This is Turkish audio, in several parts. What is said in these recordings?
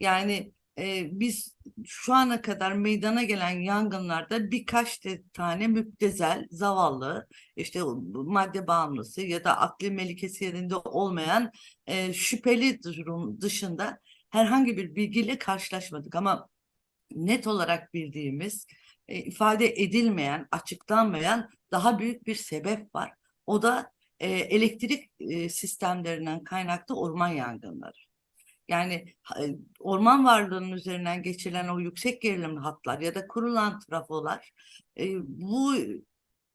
Yani e, biz şu ana kadar meydana gelen yangınlarda birkaç tane müptezel, zavallı, işte madde bağımlısı ya da akli melikesi yerinde olmayan e, şüpheli durum dışında herhangi bir bilgiyle karşılaşmadık. Ama net olarak bildiğimiz, e, ifade edilmeyen, açıklanmayan daha büyük bir sebep var. O da e, elektrik e, sistemlerinden kaynaklı orman yangınları. Yani e, orman varlığının üzerinden geçilen o yüksek gerilimli hatlar ya da kurulan trafolar e, bu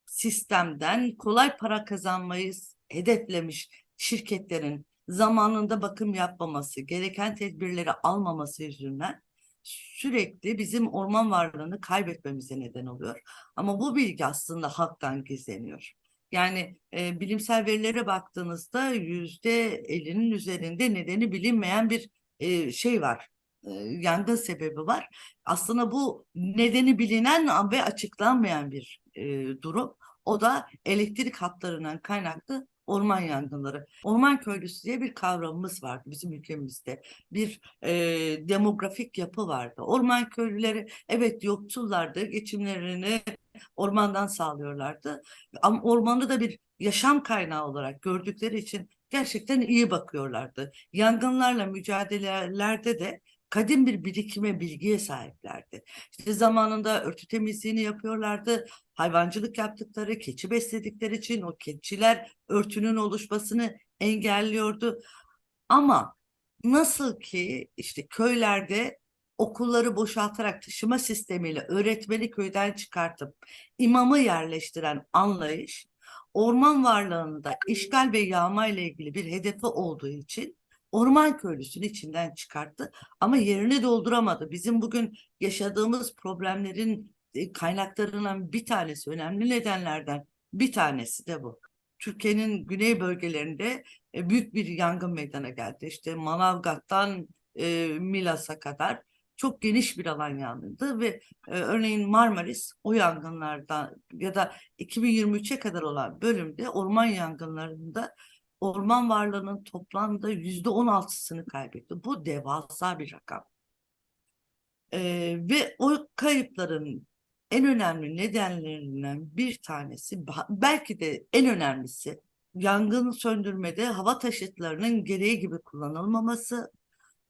sistemden kolay para kazanmayı hedeflemiş şirketlerin zamanında bakım yapmaması, gereken tedbirleri almaması yüzünden sürekli bizim orman varlığını kaybetmemize neden oluyor. Ama bu bilgi aslında halktan gizleniyor. Yani e, bilimsel verilere baktığınızda yüzde elli'nin üzerinde nedeni bilinmeyen bir e, şey var. E, yangın sebebi var. Aslında bu nedeni bilinen ve açıklanmayan bir e, durum. O da elektrik hatlarından kaynaklı orman yangınları. Orman köylüsü diye bir kavramımız vardı bizim ülkemizde. Bir e, demografik yapı vardı. Orman köylüleri evet yoksullardı, geçimlerini ormandan sağlıyorlardı. Ama ormanı da bir yaşam kaynağı olarak gördükleri için gerçekten iyi bakıyorlardı. Yangınlarla mücadelelerde de kadim bir birikime, bilgiye sahiplerdi. İşte zamanında örtü temizliğini yapıyorlardı. Hayvancılık yaptıkları, keçi besledikleri için o keçiler örtünün oluşmasını engelliyordu. Ama nasıl ki işte köylerde okulları boşaltarak taşıma sistemiyle öğretmeni köyden çıkartıp imamı yerleştiren anlayış orman varlığında işgal ve yağma ile ilgili bir hedefi olduğu için orman köylüsünü içinden çıkarttı ama yerini dolduramadı. Bizim bugün yaşadığımız problemlerin e, kaynaklarından bir tanesi, önemli nedenlerden bir tanesi de bu. Türkiye'nin güney bölgelerinde e, büyük bir yangın meydana geldi. İşte Manavgat'tan e, Milas'a kadar çok geniş bir alan yandı ve e, örneğin Marmaris o yangınlardan ya da 2023'e kadar olan bölümde orman yangınlarında orman varlığının toplamda yüzde on altısını kaybetti. Bu devasa bir rakam. Ee, ve o kayıpların en önemli nedenlerinden bir tanesi belki de en önemlisi yangın söndürmede hava taşıtlarının gereği gibi kullanılmaması,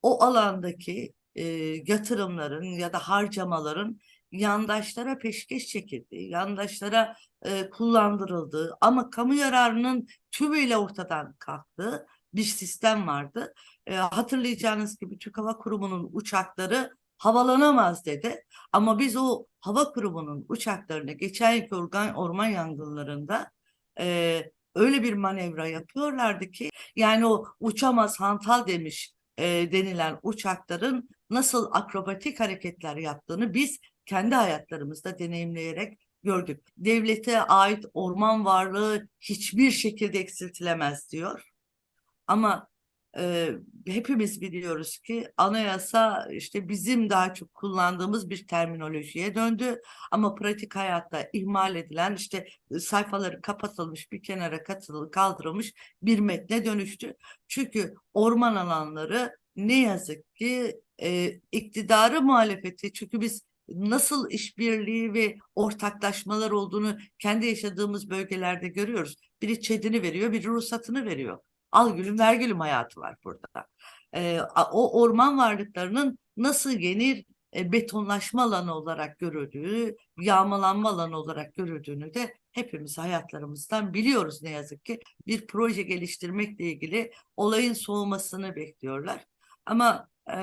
o alandaki e, yatırımların ya da harcamaların yandaşlara peşkeş çekildiği, yandaşlara e, kullandırıldığı ama kamu yararının tümüyle ortadan kalktığı bir sistem vardı. E, hatırlayacağınız gibi Türk Hava Kurumu'nun uçakları havalanamaz dedi. Ama biz o hava kurumunun uçaklarını geçen yılki organ, orman yangınlarında e, öyle bir manevra yapıyorlardı ki yani o uçamaz hantal demiş e, denilen uçakların nasıl akrobatik hareketler yaptığını biz kendi hayatlarımızda deneyimleyerek gördük. Devlete ait orman varlığı hiçbir şekilde eksiltilemez diyor. Ama e, hepimiz biliyoruz ki anayasa işte bizim daha çok kullandığımız bir terminolojiye döndü. Ama pratik hayatta ihmal edilen işte sayfaları kapatılmış bir kenara katılı kaldırılmış bir metne dönüştü. Çünkü orman alanları ne yazık ki e, iktidarı muhalefeti çünkü biz nasıl işbirliği ve ortaklaşmalar olduğunu kendi yaşadığımız bölgelerde görüyoruz. Biri çedini veriyor, biri ruhsatını veriyor. Al gülüm ver gülüm hayatı var burada. Ee, o orman varlıklarının nasıl yenir e, betonlaşma alanı olarak görüldüğü, yağmalanma alanı olarak görüldüğünü de hepimiz hayatlarımızdan biliyoruz ne yazık ki. Bir proje geliştirmekle ilgili olayın soğumasını bekliyorlar. Ama e,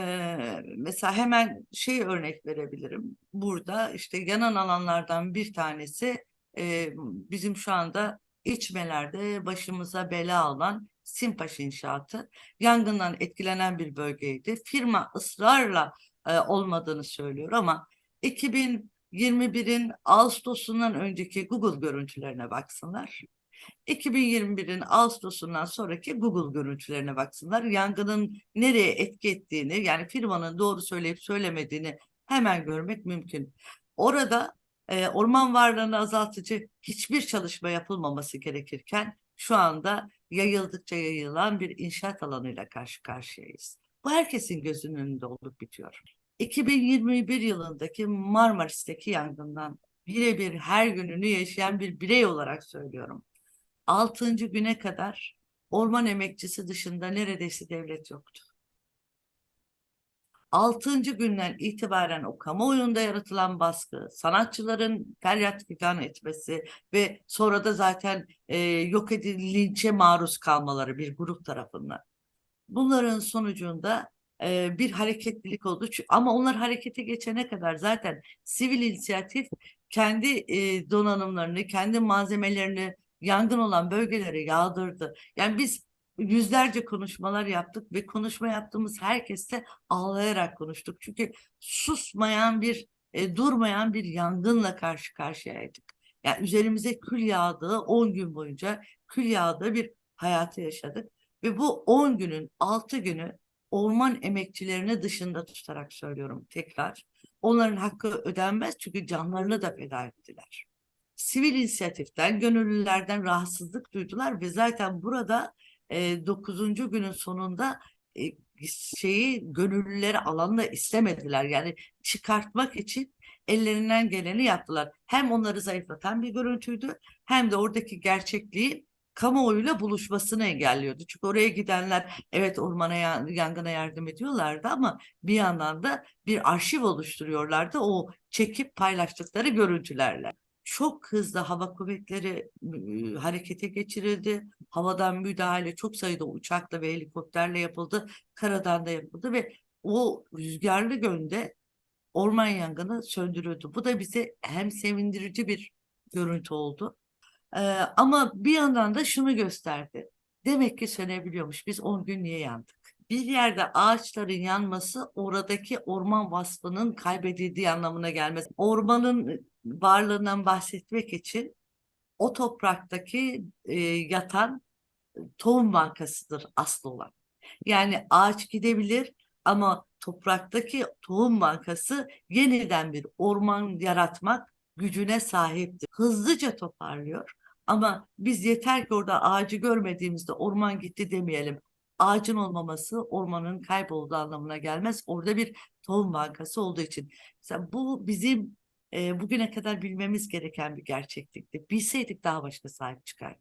mesela hemen şey örnek verebilirim. Burada işte yanan alanlardan bir tanesi e, bizim şu anda içmelerde başımıza bela olan Simpaş inşaatı yangından etkilenen bir bölgeydi. Firma ısrarla e, olmadığını söylüyor ama 2021'in Ağustos'undan önceki Google görüntülerine baksınlar. 2021'in Ağustos'undan sonraki Google görüntülerine baksınlar. Yangının nereye etki ettiğini yani firmanın doğru söyleyip söylemediğini hemen görmek mümkün. Orada e, orman varlığını azaltıcı hiçbir çalışma yapılmaması gerekirken şu anda yayıldıkça yayılan bir inşaat alanıyla karşı karşıyayız. Bu herkesin gözünün önünde olup bitiyor. 2021 yılındaki Marmaris'teki yangından birebir her gününü yaşayan bir birey olarak söylüyorum. Altıncı güne kadar orman emekçisi dışında neredeyse devlet yoktu. Altıncı günden itibaren o kamuoyunda yaratılan baskı, sanatçıların feryat figan etmesi ve sonra da zaten e, yok edil linçe maruz kalmaları bir grup tarafından. Bunların sonucunda e, bir hareketlilik oldu. Ama onlar harekete geçene kadar zaten sivil inisiyatif kendi e, donanımlarını, kendi malzemelerini yangın olan bölgelere yağdırdı. Yani biz yüzlerce konuşmalar yaptık ve konuşma yaptığımız herkeste ağlayarak konuştuk. Çünkü susmayan bir, e, durmayan bir yangınla karşı karşıyaydık. Yani üzerimize kül yağdığı 10 gün boyunca kül yağdığı bir hayatı yaşadık. Ve bu 10 günün 6 günü orman emekçilerini dışında tutarak söylüyorum tekrar. Onların hakkı ödenmez çünkü canlarını da feda ettiler. Sivil inisiyatiften, gönüllülerden rahatsızlık duydular ve zaten burada e, 9. günün sonunda şeyi gönüllüleri alanda istemediler. Yani çıkartmak için ellerinden geleni yaptılar. Hem onları zayıflatan bir görüntüydü hem de oradaki gerçekliği kamuoyuyla buluşmasını engelliyordu. Çünkü oraya gidenler evet ormana ya- yangına yardım ediyorlardı ama bir yandan da bir arşiv oluşturuyorlardı o çekip paylaştıkları görüntülerle. Çok hızlı hava kuvvetleri e, harekete geçirildi. Havadan müdahale çok sayıda uçakla ve helikopterle yapıldı. Karadan da yapıldı ve o rüzgarlı gönde orman yangını söndürüldü. Bu da bize hem sevindirici bir görüntü oldu. Ee, ama bir yandan da şunu gösterdi. Demek ki sönebiliyormuş. Biz 10 gün niye yandık? Bir yerde ağaçların yanması oradaki orman vasfının kaybedildiği anlamına gelmez. Ormanın varlığından bahsetmek için o topraktaki e, yatan tohum bankasıdır asıl olan. Yani ağaç gidebilir ama topraktaki tohum bankası yeniden bir orman yaratmak gücüne sahiptir. Hızlıca toparlıyor ama biz yeter ki orada ağacı görmediğimizde orman gitti demeyelim. Ağacın olmaması ormanın kaybolduğu anlamına gelmez. Orada bir tohum bankası olduğu için. Mesela bu bizim bugüne kadar bilmemiz gereken bir gerçeklikti. Bilseydik daha başka sahip çıkardık.